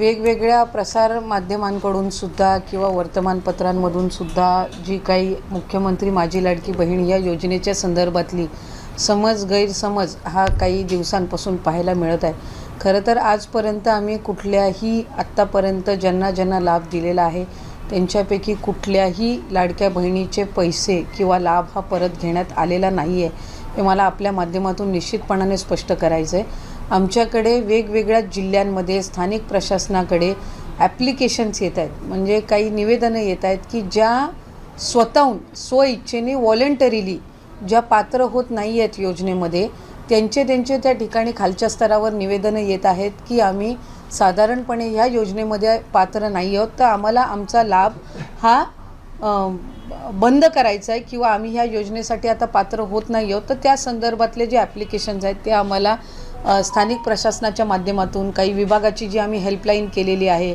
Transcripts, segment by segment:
वेगवेगळ्या प्रसार माध्यमांकडून सुद्धा किंवा वर्तमानपत्रांमधून सुद्धा जी काही मुख्यमंत्री माझी लाडकी बहीण या योजनेच्या संदर्भातली समज गैरसमज हा काही दिवसांपासून पाहायला मिळत आहे. खरं तर आजपर्यंत आम्ही कुठल्याही आत्तापर्यंत ज्यांना ज्यांना लाभ दिलेला आहे त्यांच्यापैकी कुठल्याही लाडक्या बहिणीचे पैसे किंवा लाभ हा परत घेण्यात आलेला नाही आहे हे मला आपल्या माध्यमातून निश्चितपणाने स्पष्ट करायचं आहे आमच्याकडे वेगवेगळ्या जिल्ह्यांमध्ये स्थानिक प्रशासनाकडे ॲप्लिकेशन्स येत आहेत. म्हणजे काही निवेदनं येत आहेत की ज्या स्वतःहून स्वइच्छेने व्हॉलेंटरीली ज्या पात्र होत नाही आहेत योजनेमध्ये त्यांचे त्यांचे त्या ठिकाणी खालच्या स्तरावर निवेदनं येत आहेत की आम्ही साधारणपणे ह्या योजनेमध्ये पात्र नाही आहोत. तर आम्हाला आमचा लाभ हा बंद करायचा आहे किंवा आम्ही ह्या योजनेसाठी आता पात्र होत नाही आहोत. तर त्या संदर्भातले जे ॲप्लिकेशन्स आहेत ते आम्हाला स्थानिक प्रशासनाच्या माध्यमातून काही विभागाची जी आम्ही हेल्पलाईन केलेली आहे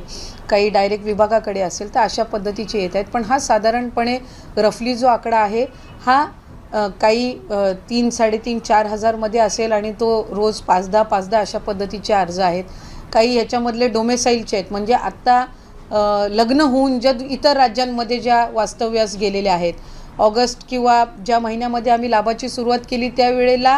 काही डायरेक्ट विभागाकडे असेल तर अशा पद्धतीचे येत आहेत. पण हा साधारणपणे रफली जो आकडा आहे हा काही तीन साडेतीन चार हजारमध्ये असेल आणि तो रोज पाच दहा पाच दहा अशा पद्धतीचे अर्ज आहेत. काही ह्याच्यामधले डोमेसाईलचे आहेत. म्हणजे आत्ता लग्न होऊन ज्या इतर राज्यांमध्ये ज्या वास्तव्यास गेलेल्या आहेत ऑगस्ट किंवा ज्या महिन्यामध्ये आम्ही लाभाची सुरुवात केली त्यावेळेला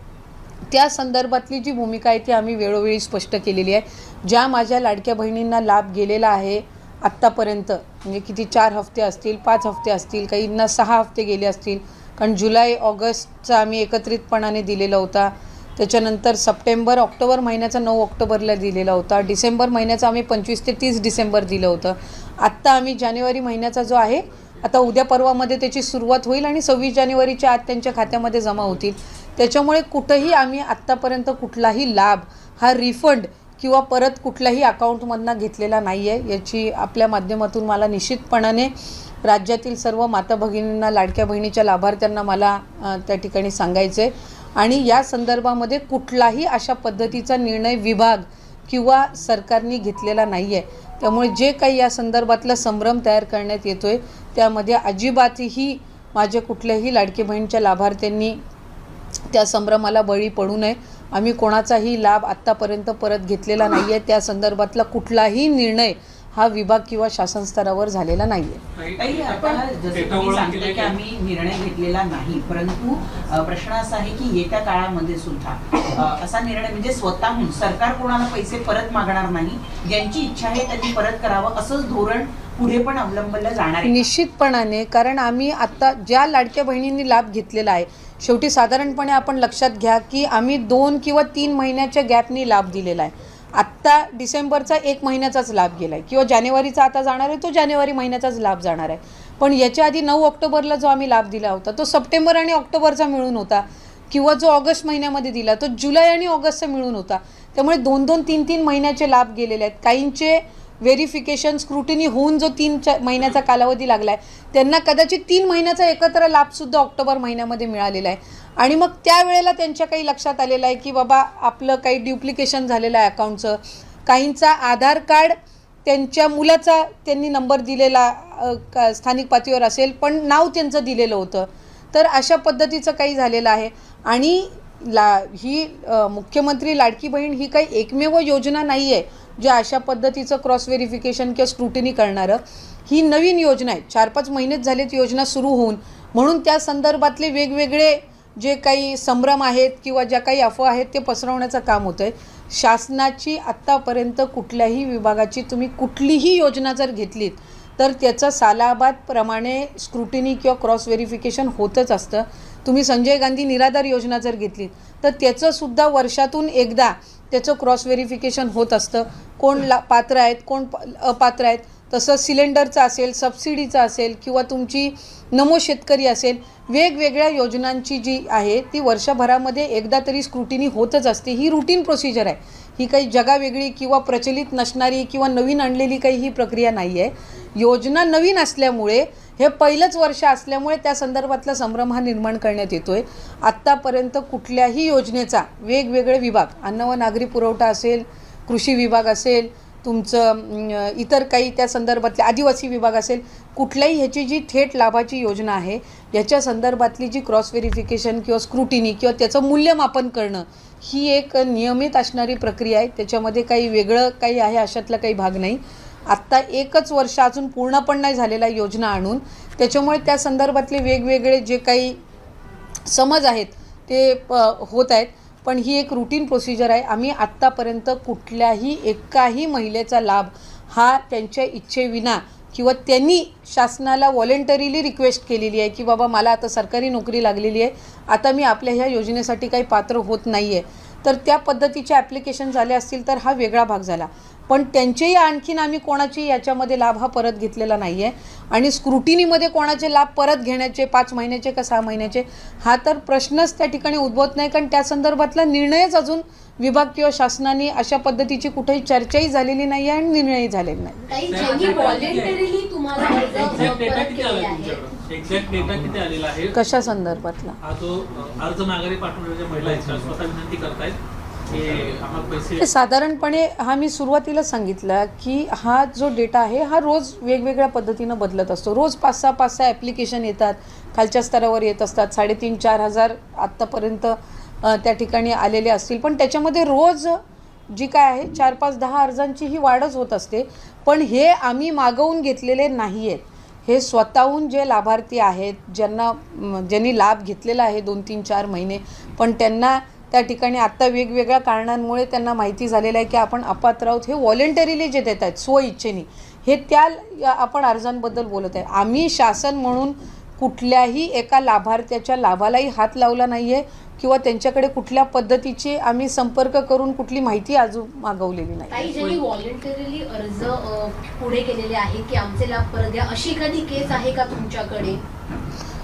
त्या संदर्भातली जी भूमिका आहे ती आम्ही वेळोवेळी स्पष्ट केलेली आहे. ज्या माझ्या लाडक्या बहिणींना लाभ गेलेला आहे आत्तापर्यंत म्हणजे किती चार हफ्ते असतील पाच हफ्ते असतील काहींना सहा हफ्ते गेले असतील कारण जुलै ऑगस्टचा आम्ही एकत्रितपणाने दिलेला होता. त्याच्यानंतर सप्टेंबर ऑक्टोबर महिन्याचा नऊ ऑक्टोबरला दिलेला होता. डिसेंबर महिन्याचा आम्ही पंचवीस ते तीस डिसेंबर दिलं होतं. आत्ता आम्ही जानेवारी महिन्याचा जो आहे आता उद्या परवामध्ये त्याची सुरुवात होईल आणि सव्वीस जानेवारीच्या आत त्यांच्या खात्यामध्ये जमा होतील. त्याच्यामुळे कुठंही आम्ही आत्तापर्यंत कुठलाही लाभ हा रिफंड किंवा परत कुठल्याही अकाउंटमधनं घेतलेला नाही आहे याची आपल्या माध्यमातून मला निश्चितपणाने राज्यातील सर्व माता भगिनींना लाडक्या बहिणीच्या लाभार्थ्यांना मला त्या ठिकाणी सांगायचे आणि या संदर्भामध्ये कुठलाही अशा पद्धतीचा निर्णय विभाग किंवा सरकारने घेतलेला नाही आहे त्यामुळे जे काही या संदर्भातला संभ्रम तयार करण्यात येतो आहे त्यामध्ये अजिबातही माझ्या कुठल्याही लाडकी बहिणीच्या लाभार्थ्यांनी त्या संभ्रमाला बळी पडू नये. आम्ही कोणाचाही लाभ आत्तापर्यंत परत घेतलेला नाही आहे त्या संदर्भातला कुठलाही निर्णय हा विभाग किंवा शासन स्तरावर झालेला नाही आहे ताई आता जसं तुम्ही सांगितलं की आम्ही निर्णय घेतलेला नाही परंतु प्रश्न असा आहे की येत्या काळामध्ये सुद्धा असा निर्णय म्हणजे स्वतःहून सरकार कोणाला पैसे परत मागणार नाही ज्यांची इच्छा आहे त्यांनी परत करावं असंच धोरण पुढे पण अवलंबलं जाणार आहे. निश्चितपणाने कारण आम्ही आत्ता ज्या लाडक्या बहिणींनी लाभ घेतलेला आहे शेवटी साधारणपणे आपण लक्षात घ्या की आम्ही दोन किंवा तीन महिन्याच्या गॅपनी लाभ दिलेला आहे. आत्ता डिसेंबरचा एक महिन्याचाच लाभ गेला आहे किंवा जानेवारीचा आता जाणार आहे तो जानेवारी महिन्याचाच लाभ जाणार आहे. पण याच्या आधी नऊ ऑक्टोबरला जो आम्ही लाभ दिला होता तो सप्टेंबर आणि ऑक्टोबरचा मिळून होता किंवा जो ऑगस्ट महिन्यामध्ये दिला तो जुलै आणि ऑगस्टचा मिळून होता. त्यामुळे दोन दोन तीन तीन महिन्याचे लाभ गेलेले आहेत. काहींचे व्हेरिफिकेशन स्क्रुटिनी होऊन जो तीन महिन्याचा कालावधी लागला आहे त्यांना कदाचित तीन महिन्याचा एकत्र लाभसुद्धा ऑक्टोबर महिन्यामध्ये मिळालेला आहे. आणि मग त्यावेळेला त्यांच्या काही लक्षात आलेलं आहे की बाबा आपलं काही ड्युप्लिकेशन झालेलं आहे अकाउंटचं. काहींचा आधार कार्ड त्यांच्या मुलाचा त्यांनी नंबर दिलेला स्थानिक पातळीवर असेल पण नाव त्यांचं दिलेलं होतं. तर अशा पद्धतीचं काही झालेलं आहे. आणि ला ही मुख्यमंत्री लाडकी बहीण ही काही एकमेव योजना नाही आहे जे अशा पद्धतीचं क्रॉस व्हेरिफिकेशन किंवा स्क्रुटिनी करणारं ही नवीन योजना आहे. चार पाच महिनेच झालेत योजना सुरू होऊन. म्हणून त्या संदर्भातले वेगवेगळे जे काही संभ्रम आहेत किंवा ज्या काही अफवा आहेत ते पसरवण्याचं काम होतं आहे शासनाची आत्तापर्यंत कुठल्याही विभागाची तुम्ही कुठलीही योजना जर घेतलीत तर त्याचं सालाबादप्रमाणे स्क्रुटिनी किंवा क्रॉस व्हेरिफिकेशन होतच असतं. तुम्ही संजय गांधी निराधार योजना जर घेतलीत तर त्याचंसुद्धा वर्षातून एकदा त्याचं क्रॉस व्हेरिफिकेशन होत असतं. कोण ला पात्र आहेत कोण अपात्र आहेत. तसं सिलेंडरचं असेल सबसिडीचं असेल किंवा तुमची नमो शेतकरी असेल वेगवेगळ्या योजनांची जी आहे ती वर्षभरामध्ये एकदा तरी स्क्रुटिनी होतच असते. ही रुटीन प्रोसिजर आहे. ही काही जगावेगळी किंवा प्रचलित नसणारी किंवा नवीन आणलेली काही ही प्रक्रिया नाही आहे योजना नवीन असल्यामुळे हे पहिलंच वर्ष असल्यामुळे त्या संदर्भातला संभ्रम हा निर्माण करण्यात येतो आहे आत्तापर्यंत कुठल्याही योजनेचा वेगवेगळे विभाग अन्न व नागरी पुरवठा असेल कृषी विभाग असेल तुमचं इतर काही त्या संदर्भातले आदिवासी विभाग असेल कुठल्याही ह्याची जी थेट लाभाची योजना आहे याच्या संदर्भातली जी क्रॉस व्हेरिफिकेशन किंवा स्क्रुटिनी किंवा त्याचं मूल्यमापन करणं ही एक नियमित असणारी प्रक्रिया आहे. त्याच्यामध्ये काही वेगळं काही आहे अशातला काही भाग नाही. आत्ता एकच वर्ष अजून पूर्ण पण नाही झालेला योजना आणून त्याच्यामुळे त्या संदर्भातले वेगवेगळे जे काही समज आहेत ते प होत आहेत. पण ही एक रुटीन प्रोसिजर आहे. आम्ही आत्तापर्यंत कुठल्याही एकाही महिलेचा लाभ हा त्यांच्या इच्छेविना किंवा त्यांनी शासनाला व्हॉलेंटरीली रिक्वेस्ट केलेली आहे की बाबा मला आता सरकारी नोकरी लागलेली आहे. आता मी आपल्या ह्या योजनेसाठी काही पात्र होत नाही आहे तर त्या पद्धतीचे ॲप्लिकेशन झाले असतील तर हा वेगळा भाग झाला. पण त्यांचेही आणखीन आम्ही कोणाची याच्यामध्ये लाभ हा परत घेतलेला नाही आहे आणि स्क्रुटिनीमध्ये कोणाचे लाभ परत घेण्याचे पाच महिन्याचे का सहा महिन्याचे हा तर प्रश्नच त्या ठिकाणी उद्भवत नाही. कारण त्या संदर्भातला निर्णयच अजून विभाग किंवा शासनाने अशा पद्धतीची कुठेही चर्चाही झालेली नाही आहे आणि निर्णयही झालेला नाही एक्झॅक्ट डेटा किती आलेला आहे? कशा संदर्भातला? हा जो अ, अर्ज माघारी पाठवण्याच्या महिला आहेत त्या स्वतः विनंती करतायत की आम्हाला पैसे साधारणपणे हा मी सुरुवातीला सांगितलं की हा जो डेटा आहे हा रोज वेगवेगळ्या पद्धतीनं बदलत असतो. रोज पाच सहा पाच सहा ॲप्लिकेशन येतात. खालच्या स्तरावर येत असतात. साडेतीन चार हजार आत्तापर्यंत त्या ठिकाणी आलेले असतील. पण त्याच्यामध्ये रोज जी काय आहे चार पाच दहा अर्जांची ही वाढच होत असते. पण हे आम्ही मागवून घेतलेले नाही आहेत हे स्वतःहून जे लाभार्थी आहेत ज्यांना ज्यांनी लाभ घेतलेला आहे दोन तीन चार महिने पण त्यांना त्या ठिकाणी आत्ता वेगवेगळ्या कारणांमुळे त्यांना माहिती झालेलं आहे की आपण अपात्र आहोत. हे व्हॉलेंटरीली जे देत आहेत स्वइच्छेने हे त्या आपण अर्जांबद्दल बोलत आहे. आम्ही शासन म्हणून कुठल्याही एका लाभार्थ्याच्या लाभालाही हात लावला नाही आहे किंवा त्यांच्याकडे कुठल्या पद्धतीची आम्ही संपर्क करून कुठली माहिती अजून मागवलेली नाही. काही ज्यांनी व्हॉलेंटरीली अर्ज अ, पुढे केलेले आहे की आमचे लाभ परत द्या अशी एखादी केस आहे का तुमच्याकडे?